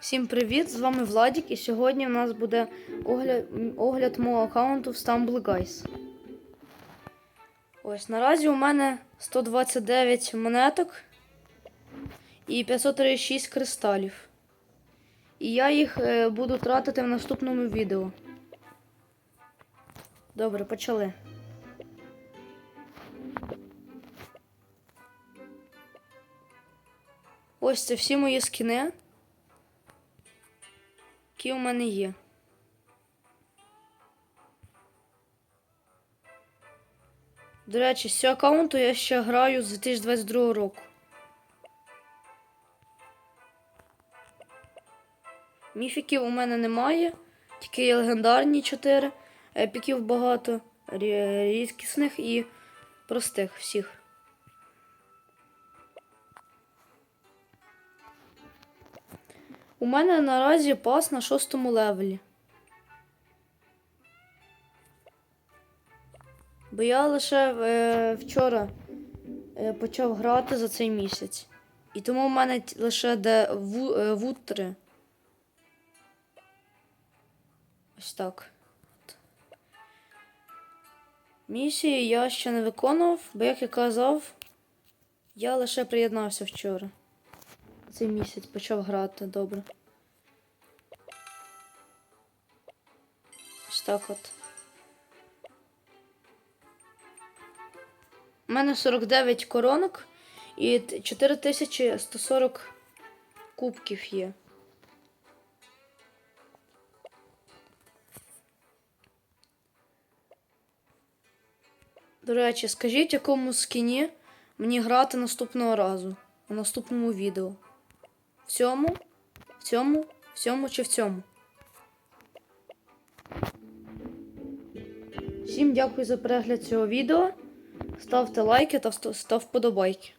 Всім привіт! З вами Владік, і сьогодні у нас буде огляд, огляд мого аккаунту в Stumble Guys. Ось наразі у мене 129 монеток і 536 кристалів. І я їх е, буду тратити в наступному відео. Добре, почали. Ось це всі мої скіни які у мене є. До речі, з цього аккаунту я ще граю з 2022 року. Міфіків у мене немає, тільки є легендарні 4. Епіків багато, рі- рідкісних і простих всіх. У мене наразі пас на шостому левелі. Бо я лише е, вчора е, почав грати за цей місяць. І тому в мене лише де ву, е, 3. Ось так. Місії я ще не виконував, бо, як я казав, я лише приєднався вчора. Цей місяць почав грати добре. Ось так от. У мене 49 коронок і т- 4140 кубків є. До речі, скажіть, якому скіні мені грати наступного разу у наступному відео. В цьому, в цьому, в цьому чи в цьому. Всім дякую за перегляд цього відео. Ставте лайки та став вподобайки.